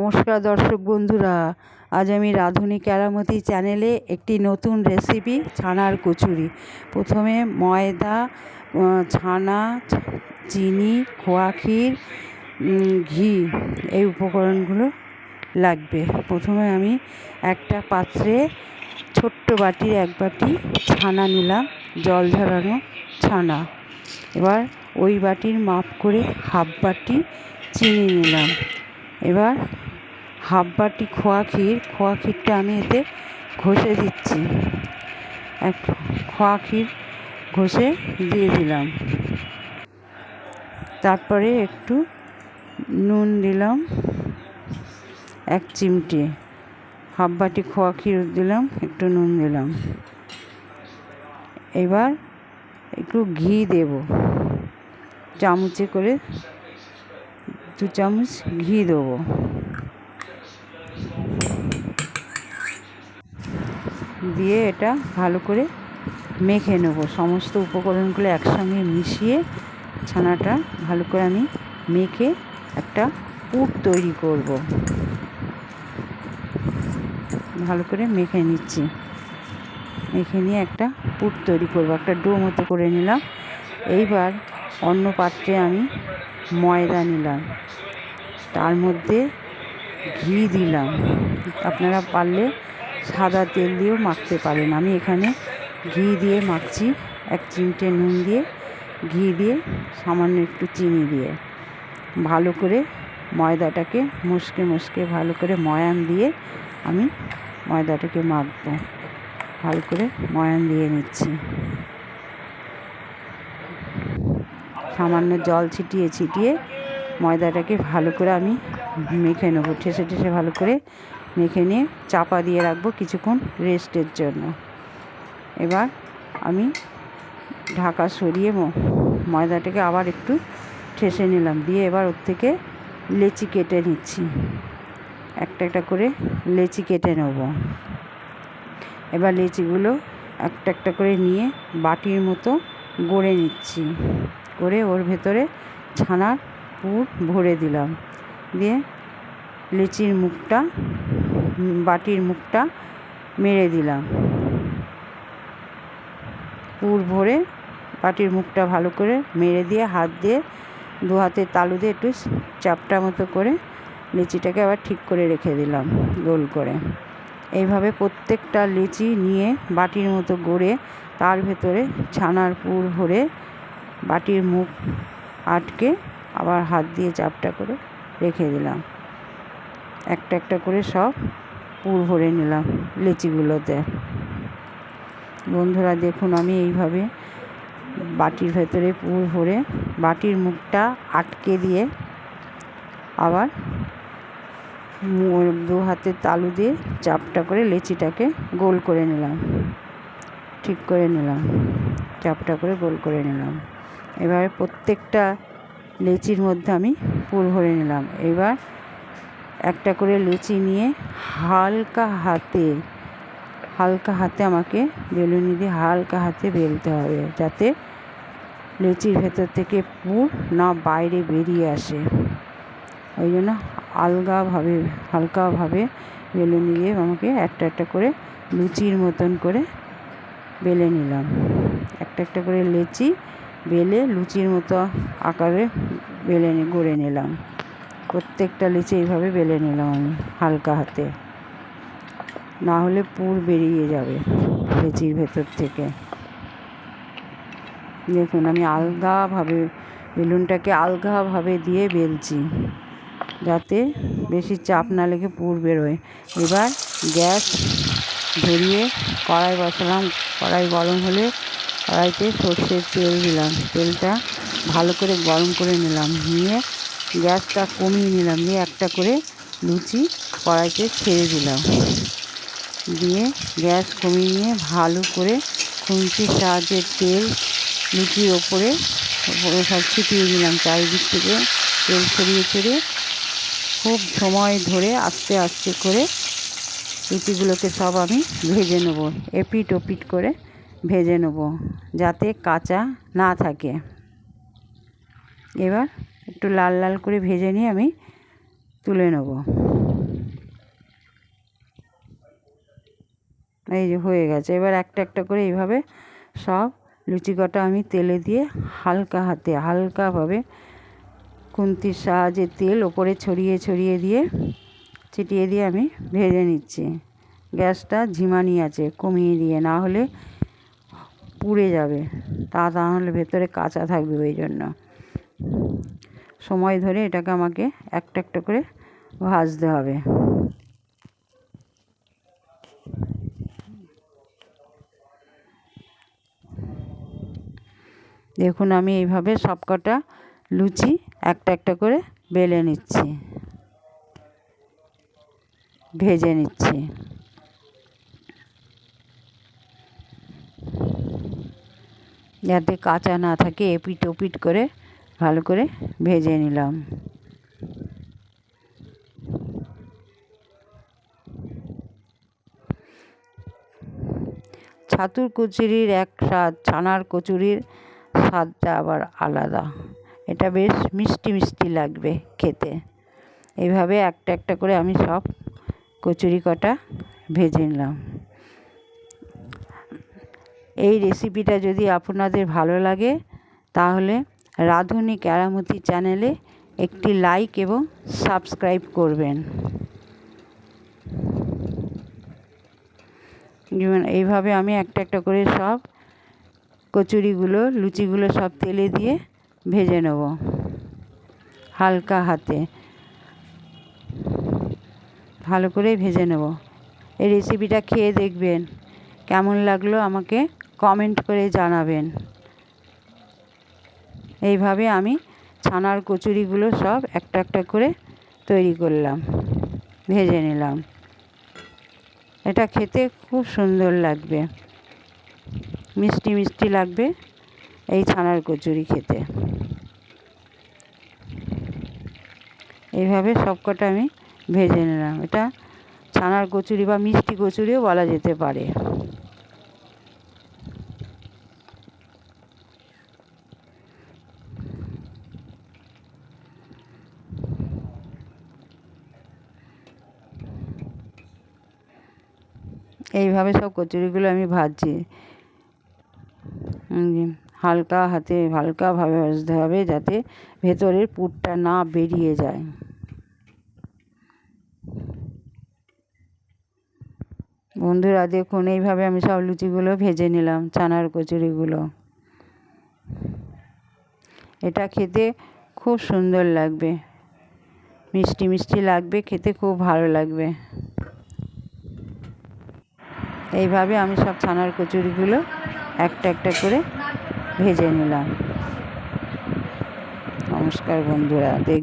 নমস্কার দর্শক বন্ধুরা, আজ আমি রাঁধুনি কেরামতি চ্যানেলে একটি নতুন রেসিপি, ছানার কচুরি। প্রথমে ময়দা ছানা, চিনি, খোয়া ক্ষীর ঘি এই উপকরণগুলো লাগবে। প্রথমে আমি একটা পাত্রে ছোট্ট বাটির এক বাটি ছানা নিলাম, জল ঝরানো ছানা। এবার ওই বাটির মাপ করে হাফ বাটি চিনি নিলাম। এবার হাফ বাটি খোয়া ক্ষীর খোয়া ক্ষীরটা আমি এতে ঘষে দিচ্ছি। এক খোয়া ক্ষীর ঘষে দিয়ে দিলাম। তারপরে একটু নুন দিলাম, এক চিমটে। হাফ বাটি খোয়া ক্ষীর দিলাম, একটু নুন দিলাম। এবার একটু ঘি দেব। চামচে করে দু চামচ ঘি দেবো। দিয়ে এটা ভালো করে মেখে নেব। সমস্ত উপকরণগুলো একসঙ্গে মিশিয়ে ছানাটা ভালো করে আমি মেখে একটা পুর তৈরি করব। ভালো করে মেখে নিচ্ছি। মেখে নিয়ে একটা পুর তৈরি করব। একটা ডো মতো করে নিলাম। এইবার অন্য পাত্রে আমি ময়দা নিলাম। তার মধ্যে ঘি দিলাম। আপনারা পারলে সাদা তেল দিয়েও মাখতে পারেন। আমি এখানে ঘি দিয়ে মাখছি, এক চিমটে নুন দিয়ে, ঘি দিয়ে, সামান্য একটু চিনি দিয়ে। ভালো করে ময়দাটাকে মুসকে মুসকে ভালো করে ময়ান দিয়ে আমি ময়দাটাকে মাখবো। ভালো করে ময়ান দিয়ে নিচ্ছি। সামান্য জল ছিটিয়ে ছিটিয়ে ময়দাটাকে ভালো করে আমি মেখে নেব, ঠেসে ঠেসে ভালো করে মেখে নিয়ে চাপা দিয়ে রাখব কিছুক্ষণ রেস্টের জন্য। এবার আমি ঢাকা সরিয়ে ময়দাটাকে আবার একটু ঠেসে নিলাম। দিয়ে এবার ওর থেকে লেচি কেটে নিচ্ছি। একটা একটা করে লেচি কেটে নেব। এবার লেচিগুলো একটা একটা করে নিয়ে বাটির মতো গড়ে নিচ্ছি। করে ওর ভেতরে ছানার পুর ভরে দিলাম। দিয়ে লিচির মুখটা বাটির মুখটা মেরে দিলাম। পুর ভরে বাটির মুখটা ভালো করে মেরে দিয়ে হাত দিয়ে দু হাতের তালু দিয়ে একটু চাপটা মতো করে লিচিটাকে আবার ঠিক করে রেখে দিলাম গোল করে। এইভাবে প্রত্যেকটা লিচি নিয়ে বাটির মতো গড়ে তার ভেতরে ছানার পুর ভরে বাটির মুখ আটকে আবার হাত দিয়ে চাপটা করে রেখে দিলাম। একটা একটা করে সব পুর ভরে নিলাম লিচিগুলোতে। বন্ধুরা, দেখুন আমি এইভাবে বাটির ভেতরে পুর ভরে বাটির মুখটা আটকে দিয়ে আবার দু হাতে তালু দিয়ে চাপটা করে লেচিটাকে গোল করে নিলাম। ঠিক করে নিলাম। চাপটা করে গোল করে নিলাম। এবার প্রত্যেকটা লেচির মধ্যে আমি পুর ভরে নিলাম। এবার একটা করে লুচি নিয়ে হালকা হাতে হালকা হাতে আমাকে বেলুনি দিয়ে হালকা হাতে বেলতে হবে যাতে লুচির ভেতর থেকে পুর না বাইরে বেরিয়ে আসে। ওই জন্য আলগাভাবে, হালকাভাবে বেলুনি দিয়ে আমাকে একটা একটা করে লুচির মতন করে বেলে নিলাম। একটা একটা করে লেচি বেলে লুচির মতো আকারে বেলে গড়ে নিলাম। প্রত্যেকটা লিচি এইভাবে বেলে নিলাম আমি, হালকা হাতে। না হলে পুর বেরিয়ে যাবে লিচির ভেতর থেকে। দেখুন, আমি আলগাভাবে, বেলুনটাকে আলগাভাবে দিয়ে বেলছি, যাতে বেশি চাপ না লেগে পুর বেরোয়। এবার গ্যাস ধরিয়ে কড়াই বসালাম, কড়াই গরম হলে কড়াইতে সর্ষের তেল দিলাম। তেলটা ভালো করে গরম করে নিলাম, নিয়ে গ্যাসটা কমিয়ে নিলাম, দিয়ে একটা করে লুচি কড়াইতে ছেড়ে দিলাম। দিয়ে গ্যাস কমিয়ে নিয়ে ভালো করে খুন্তির সাহায্যে তেল লুচির ওপরে ওপরে সব ছিটিয়ে দিলাম, চারিদিক থেকে তেল ছড়িয়ে ছড়িয়ে খুব সময় ধরে আস্তে আস্তে করে লুচিগুলোকে সব আমি ভেজে নেব, এপিট ওপিট করে ভেজে নেব, যাতে কাঁচা না থাকে। এবার একটু লাল লাল করে ভেজে নিয়ে আমি তুলে নেব। এই যে হয়ে গেছে। এবার একটা একটা করে এইভাবে সব লুচি কটা আমি তেলে দিয়ে হালকা হাতে, হালকাভাবে কুন্তির সাহায্যে তেল ওপরে ছড়িয়ে ছড়িয়ে দিয়ে ছিটিয়ে দিয়ে আমি ভেজে নিচ্ছি। গ্যাসটা ঝিমানি আছে, কমিয়ে দিয়ে, না হলে পুড়ে যাবে। তা তাহলে ভেতরে কাঁচা থাকবে ওই জন্য। সময় ধরে এটাকে আমাকে একটা একটা করে ভাজতে হবে। দেখুন, আমি এইভাবে সবকটা লুচি একটা একটা করে বেলে নিচ্ছি, ভেজে নিচ্ছি। যাতে কাঁচা না থাকে, এপিট ওপিট করে ভালো করে ভেজে নিলাম। ছাতুর কচুরির এক স্বাদ, ছানার কচুরির স্বাদটা আবার আলাদা। এটা বেশ মিষ্টি মিষ্টি লাগবে খেতে। এইভাবে একটা একটা করে আমি সব কচুরি কটা ভেজে নিলাম। এই রেসিপিটা যদি আপনাদের ভালো লাগে, তাহলে রাঁধুনি কেরামতি চ্যানেলে একটি লাইক এবং সাবস্ক্রাইব করবেন। এইভাবে আমি একটা একটা করে সব কচুরিগুলো, লুচিগুলো সব তেলে দিয়ে ভেজে নেব হালকা হাতে। ভালো করে ভেজে নেব। এই রেসিপিটা খেয়ে দেখবেন। কেমন লাগল আমাকে কমেন্ট করে জানাবেন। এইভাবে আমি ছানার কচুরিগুলো সব একটা একটা করে তৈরি করলাম, ভেজে নিলাম। এটা খেতে খুব সুন্দর লাগবে, মিষ্টি মিষ্টি লাগবে এই ছানার কচুরি খেতে। এইভাবে সবকটা আমি ভেজে নিলাম। এটা ছানার কচুরি বা মিষ্টি কচুরিও বলা যেতে পারে। এইভাবে সব কচুরিগুলো আমি ভাজছি। হালকা হাতে হালকাভাবে ভাজতে হবে যাতে ভেতরের পুরটা না বেরিয়ে যায়। বন্ধুরা দেখুন, এইভাবে আমি সব লুচিগুলো ভেজে নিলাম চানার কচুরিগুলো। এটা খেতে খুব সুন্দর লাগবে। মিষ্টি মিষ্টি লাগবে, খেতে খুব ভালো লাগবে। এইভাবে আমি সব ছানার কচুরিগুলো একটা একটা করে ভেজে নিলাম। নমস্কার বন্ধুরা দেখ